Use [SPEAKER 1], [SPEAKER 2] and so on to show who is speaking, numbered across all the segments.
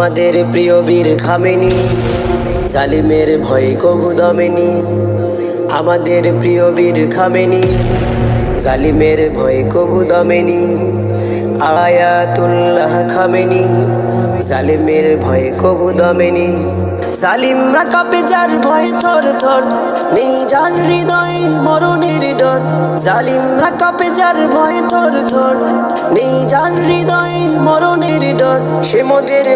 [SPEAKER 1] আমাদের প্রিয় বীর খামেনি, জালিমের ভয় কবু দমেনি। আমাদের প্রিয় বীর খামেনি, জালিমের ভয় কবু দমেনি। আয়াতুল্লাহ খামেনি, জালিমের ভয় কবু দমেনি। জালিমরা কাপে যার ভয় থর থর, নেই যার হৃদয়ে মরণের ডর। জালিমরা কাপে যার ভয় থর থর, নেই যার হৃদয়ে মরণের ডর সে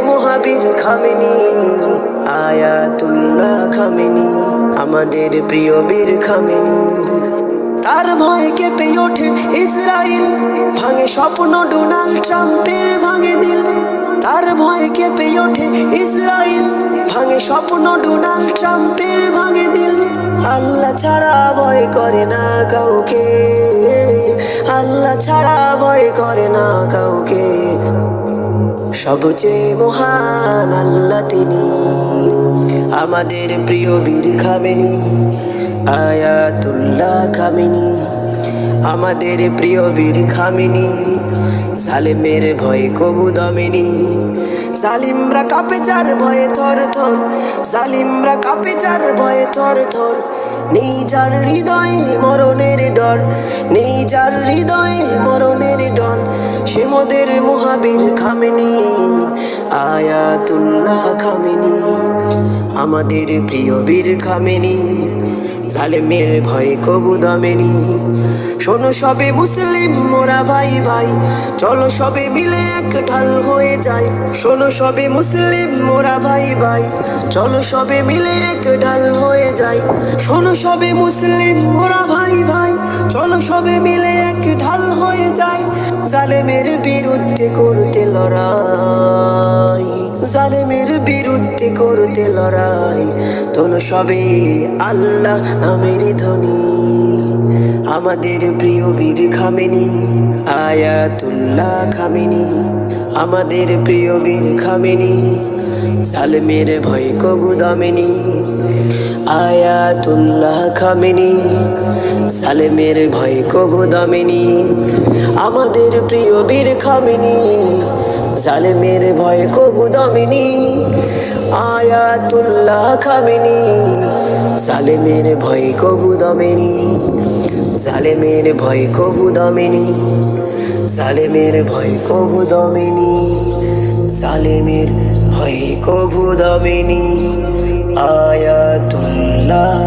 [SPEAKER 1] মহাবীর খামেনি, আয়াতুল্লাহ খামিনি, আমাদের প্রিয় বীর খামেনি। তার ভয়ে কেঁপে ওঠে ইসরায়েল ভাঙে স্বপ্ন ডোনাল্ড ট্রাম্পের ভাঙে দিল। তার ভয়ে কেঁপে ওঠে ইসরায়েল ভাঙে স্বপ্ন ডোনাল্ড ট্রাম্পের ভাঙে দিল। আল্লাহ ছাড়া ভয় করে না কাউকে, আল্লাহ ছাড়া ভয় করে না কাউকে। সবচেয়ে মহান আল্লাহ তিনি। আমাদের প্রিয় বীর খামেনি, আয়াতুল্লাহ খামিনি। আমাদের প্রিয় বীর খামিনি সালেমের ভয়ে কবু দমেনি। জালিমরা কাপে যার ভয়ে থর থর, জালিমরা কাপে যার ভয়ে থর থর। নেই যার হৃদয়ে মরণের ডর, নেই যার হৃদয়ে মরণের ডর। সে মহাবীর খামেনি, আয়াতুল্লাহ খামেনি, আমাদের প্রিয় বীর খামেনি, জালেমের ভয়ে কবু দামেনি। শোনো সবে মুসলিম মোরা ভাই ভাই, চলো সবে মিলে এক ঢাল হয়ে যাই। শোনো সবে মুসলিম মোরা ভাই ভাই, চলো সবে মিলে এক ঢাল হয়ে যাই। শোনো সবে মুসলিম মোরা ভাই বিরুদ্ধে করতে লড়াই। জালেমের বিরুদ্ধে করতে লড়াই। তোন সবে আল্লাহ নামের ধ্বনি আমাদের প্রিয় বীর খামেনি, আয়াতুল্লাহ খামেনি। আমাদের প্রিয় বীর খামেনি জালেমের ভয় কবু দামেনি, আয়াতুল্লাহ খামেনি। সালেমের ভয় কবু দামেনি, আমাদের প্রিয় বীর খামেনি। জালেমের ভয় কবু দামিনী, আয়াতুল্লাহ খামিনী। জালেমের ভয় কবু দামিনী জালেমের ভয় কবু দামিনী জালেমের ভয় কবু দামিনী। জালেমের হয় কবু দামিনী আয়াতুল্লাহ।